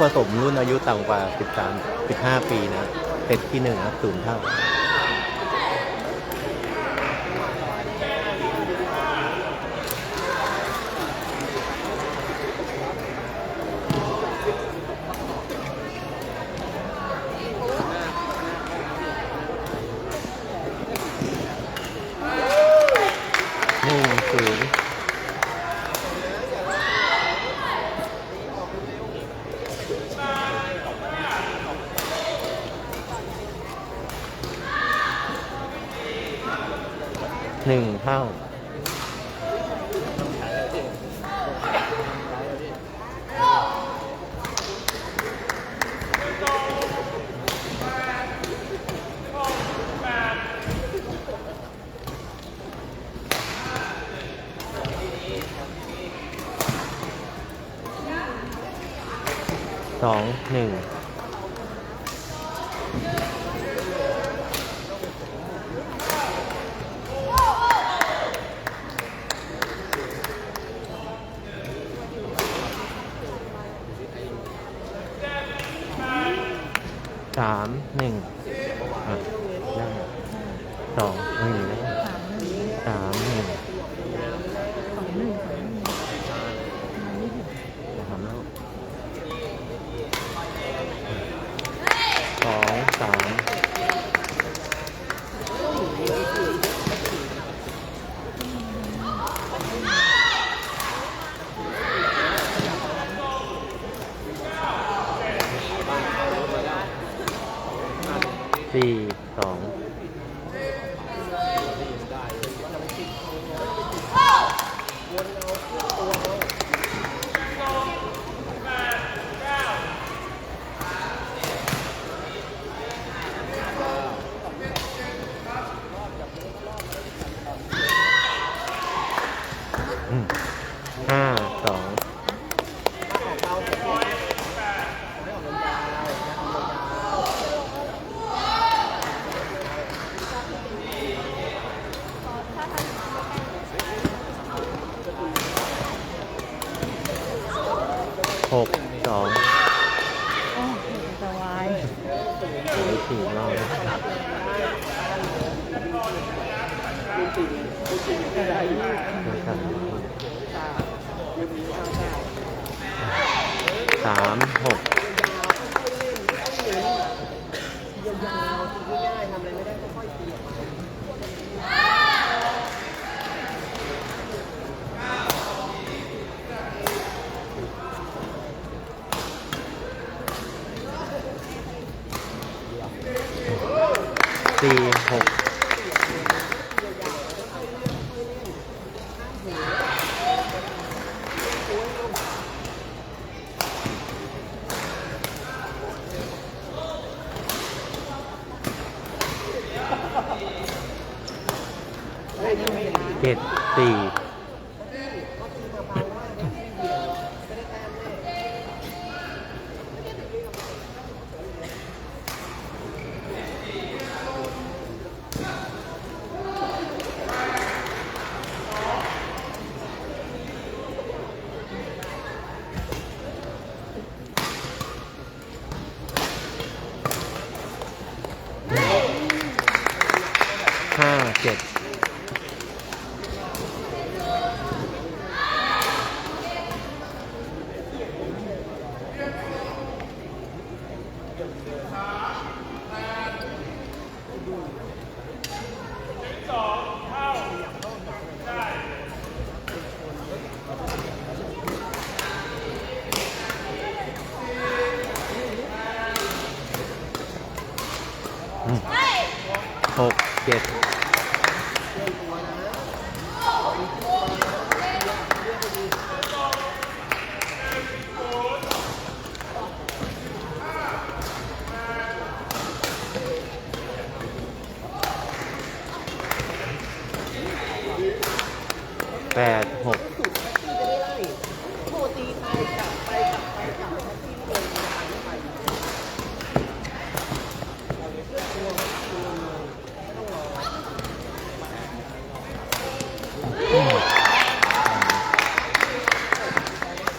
ผสมรุ่นอายุต่ำกว่า 13 15 ปีนะเซตที่1นะศูนย์เท่า สองหนึ่ง สี่ ถูกเราสามหก เจ็ดสี่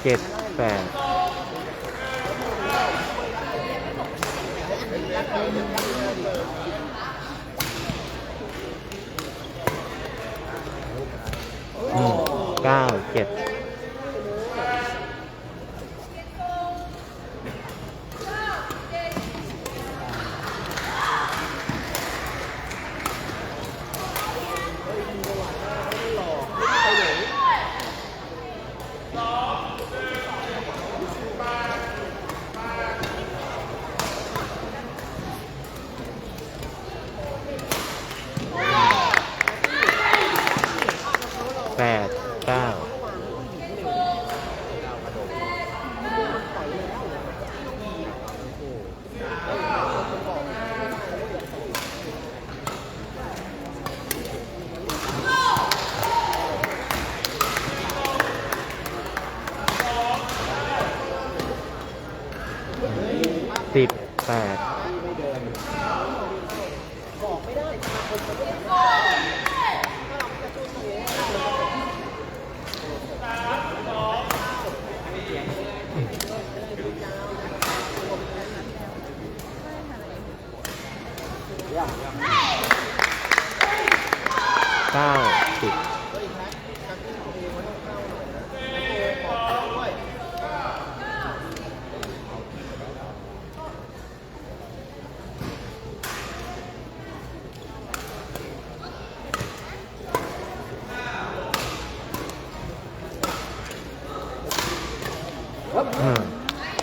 เจ็ดแปดเก้าเจ็ด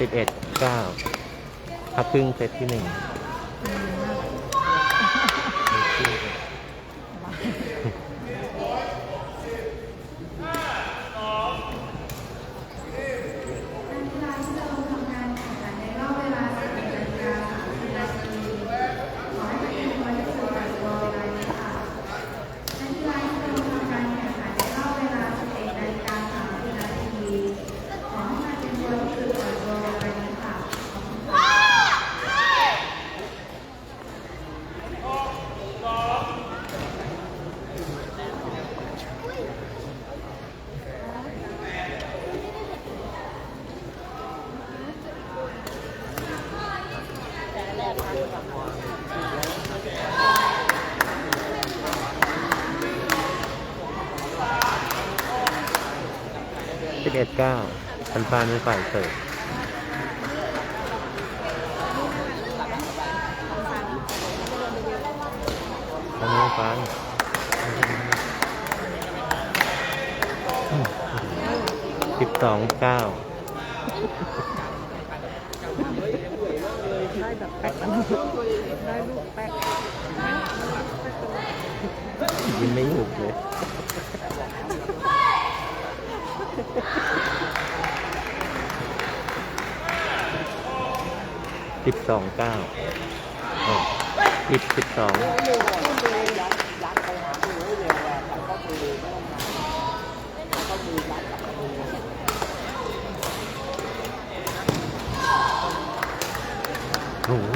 สิบเอ็ดเก้าพักครึ่งเซตที่หนึ่ง เอ็ดเก้าฟันฟานเป็นฝ่ายเสิร์ฟทำนี้ฟันสิบสองเก้าได้แบบแป๊กได้ลูกแป๊กยินไม่ถูกเลย สิบสองเก้าสิบสิบสองโอ้โห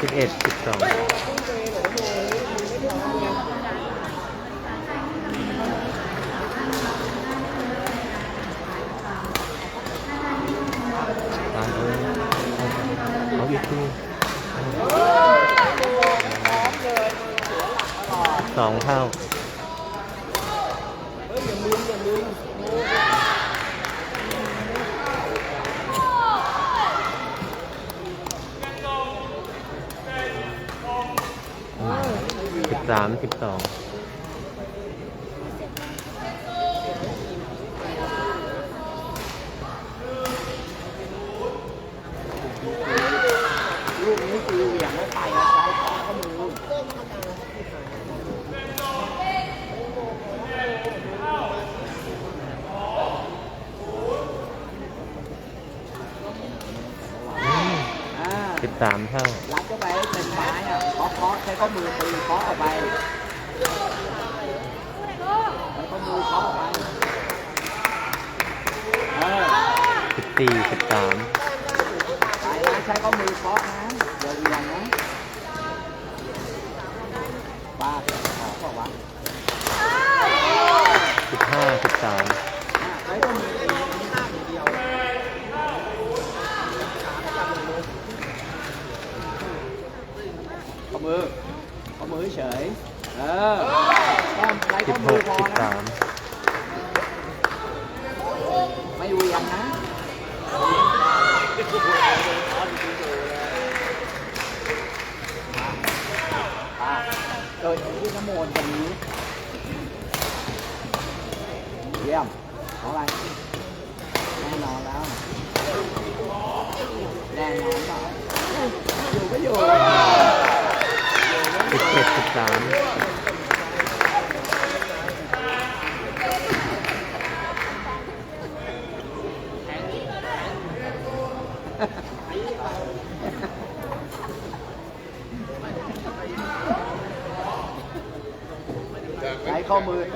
สิบเอ็ดสิบสองตามเออเอาอีกที สองเท่าสิบสามสิบสอง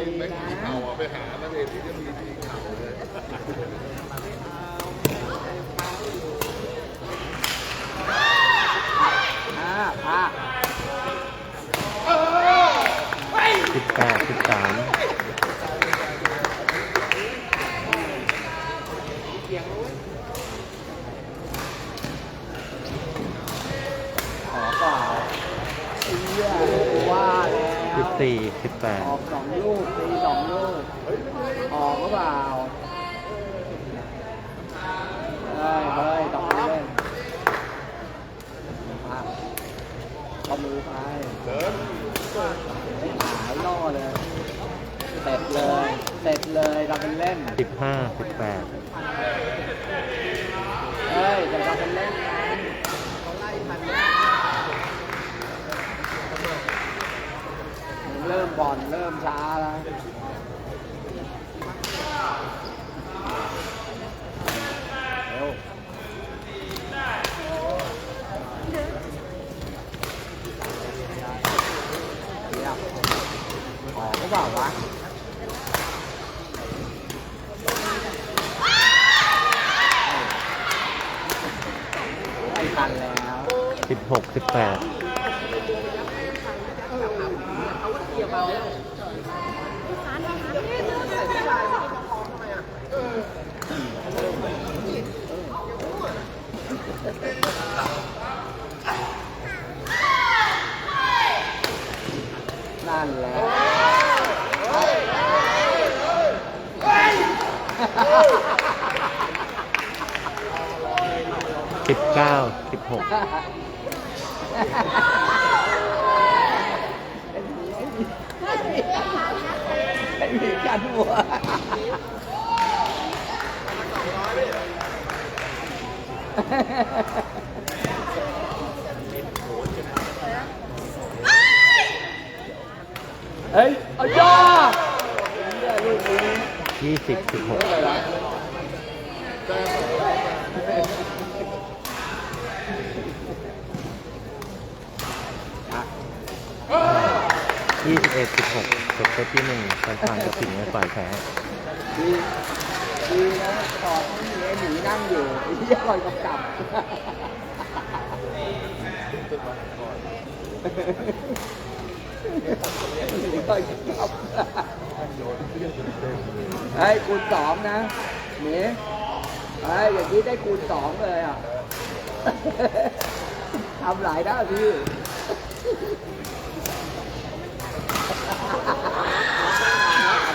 ช้ข้อมือตีนะ เอาไปหานักเรียนที่จะมีที่เข่าเลย อ่าพา สิบแปดสิบสาม ขอเปล่าเอี้ยว่าแล้ว สิบสี่สิบแปด ออกสองลูกตีสองลูก ออกหรือเปล่าเฮ้ยเฮ้ยต้องเล่นอะเอามือไป เดิน หายล่อเลย เสร็จเลย เสร็จเลยเราเป็นเล่น สิบห้าสิบแปด เฮ้ยเดี๋ยวเราเป็นเล่นกันเริ่มบอลเริ่มช้าแล้ว เร็วเดี๋ยวออกก็เปล่าวะันแล้ว สิบหกสิบแปดนั่นแหละสิบเก้า หกไม่มีกันหัวเฮ้ยเอาย่าเนี่ยลูกนี้ยี่สิบสิบหก เอ็ดสิบหกจบเซตที่หนึ่งฝ่ายฝ่ายกับสิงห์ในฝ่ายแพ้ดีดีนะตอดไม่มีไอ้หนีนั่งอยู่ไอ้ที่คอยกำกับคอยกำกับเฮ้คูณสองนะหนีเฮ้อย่างนี้ได้คูณสองเลยอะทำหลายด้านพี่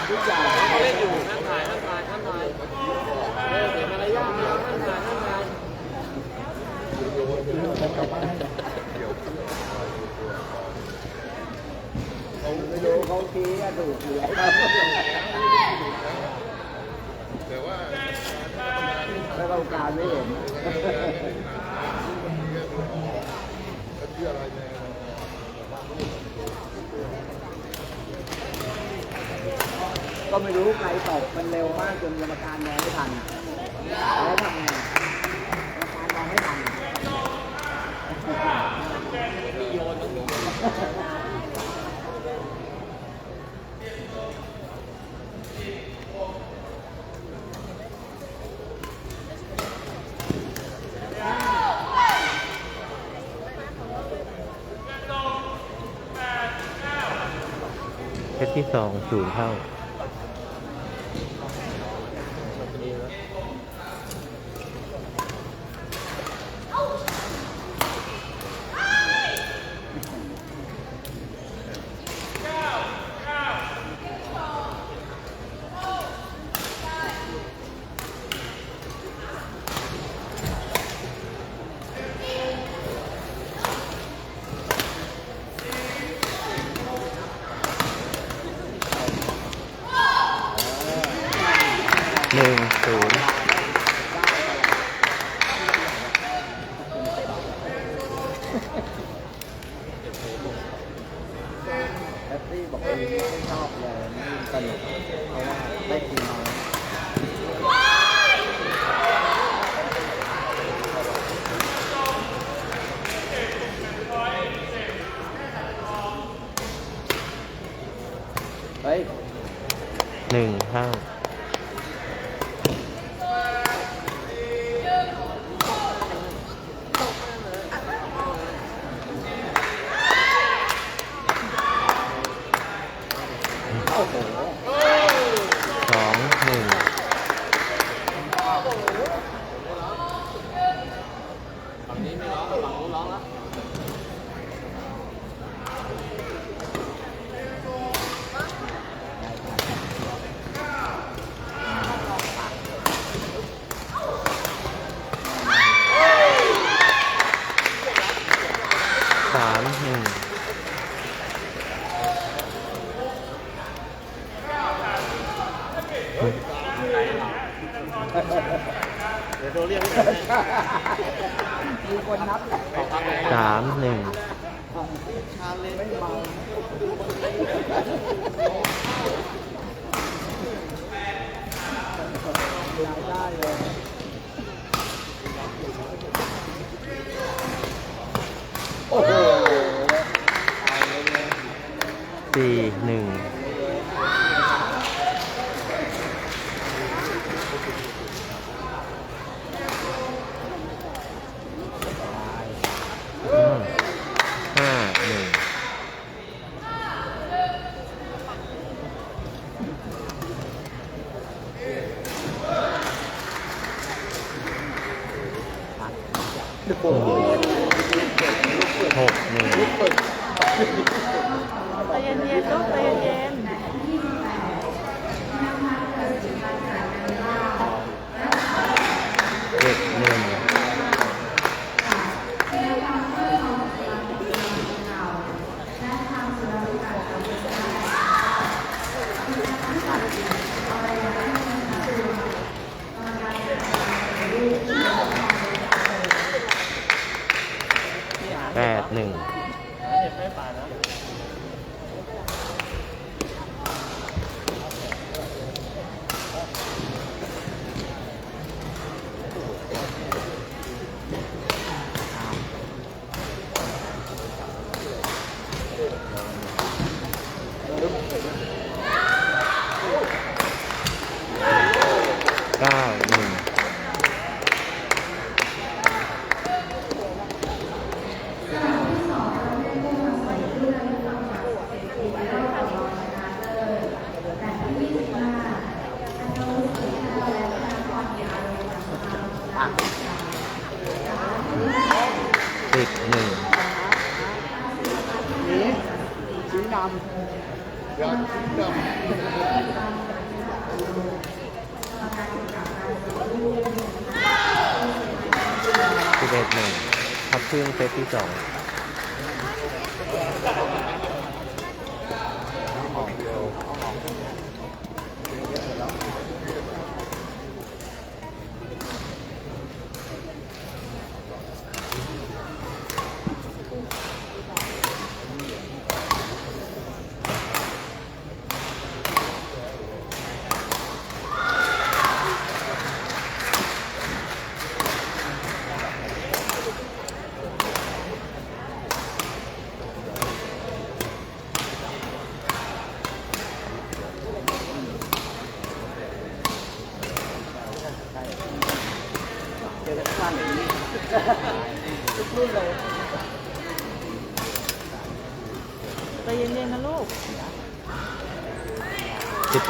ำทุกอย่างเล่นอยู่นั่งถ่ายนั่งถ่ายนั่งถ่ายเออเสียมารยาทนั่งถ่ายนั่งถ่ายไม่รู้เขา ชี้อะถูกเหลือแต่ว่าไม่ต้องการไม่เห็นเชื่ออะไรเนี่ยก็ไม่รู้ใครตบมันเร็วมากจนกรรมการมองไม่ทันอะแล้วทำไงกรรมการมองไม่ทันมีโยนต้องมี เซต ที่สองศูนย์เท่า 1 ติดหนึ่งสีสีดำยอดสีดำสิบเอ็ดหนึ่งทับครึ่งเซตที่สอง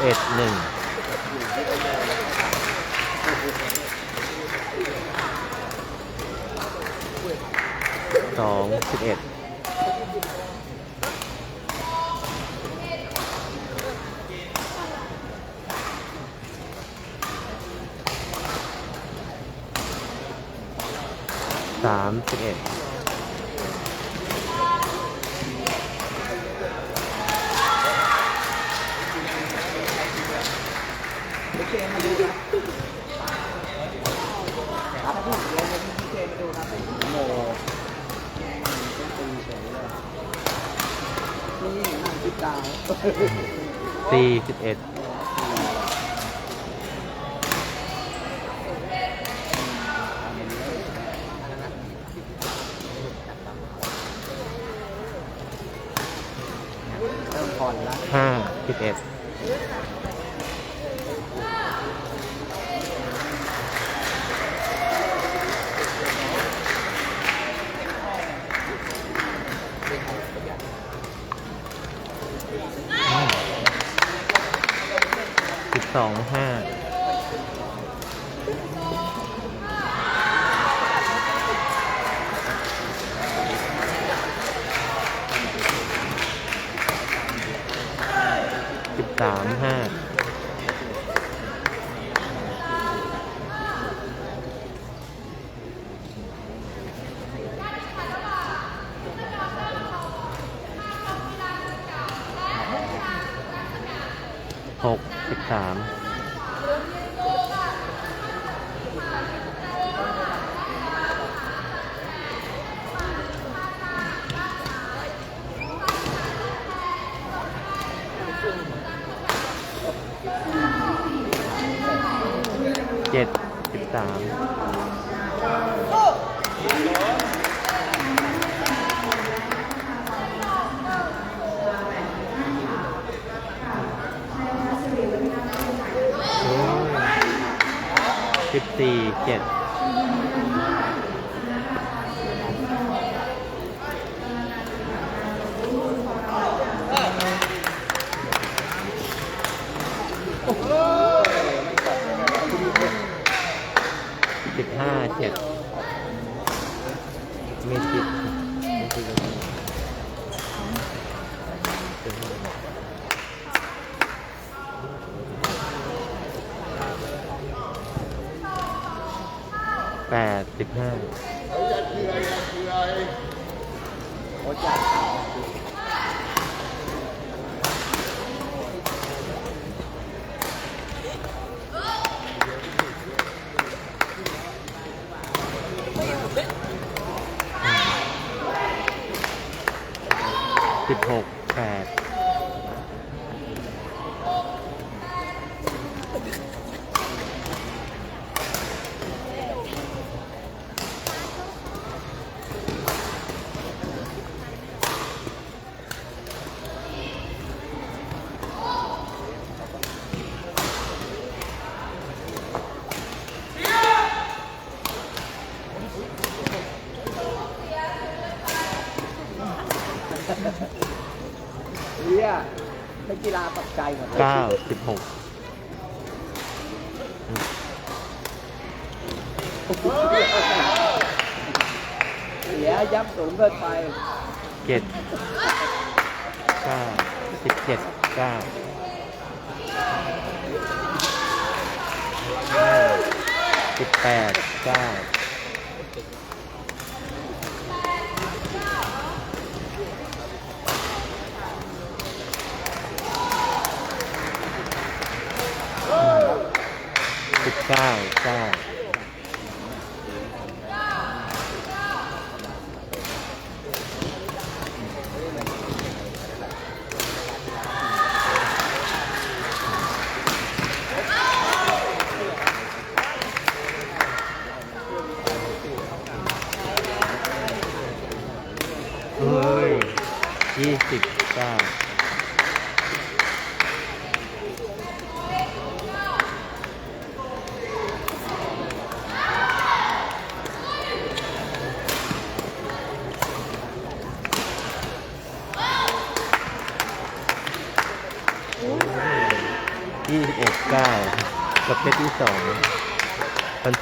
เอ็ดหนึ่งสองสิบเอ็ด สี่สิบเอ็ด สามห้าหกสิบสามเจ็ดสิบสามสิบสี่เจ็ดสิบห้าเจ็ดไม่ติดไม่ติดเลยแปดสิบห้า ยัดเยือยัดเยือ โอ้ นักกีฬาตกใจหมดเลยเก้าสิบหกเสียยับสูงเกินไปเจ็ดเก้าสิบเจ็ดเก้าสิบแปดเก้า เก้าเก้าเฮ้ยยี่สิบเก้ายี่สิบเอ็ดเก้าประเภทที่สอง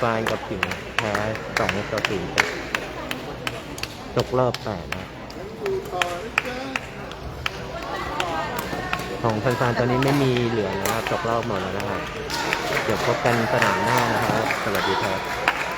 ฟันฟานกับผิงแพ้สองต่อสี่ตกรอบแปดนะของแฟนๆตอนนี้ไม่มีเหลือแล้วครับตกรอบหมดแล้วนะครับ เดี๋ยวพบกันสนามหน้านะครับ สวัสดีครับ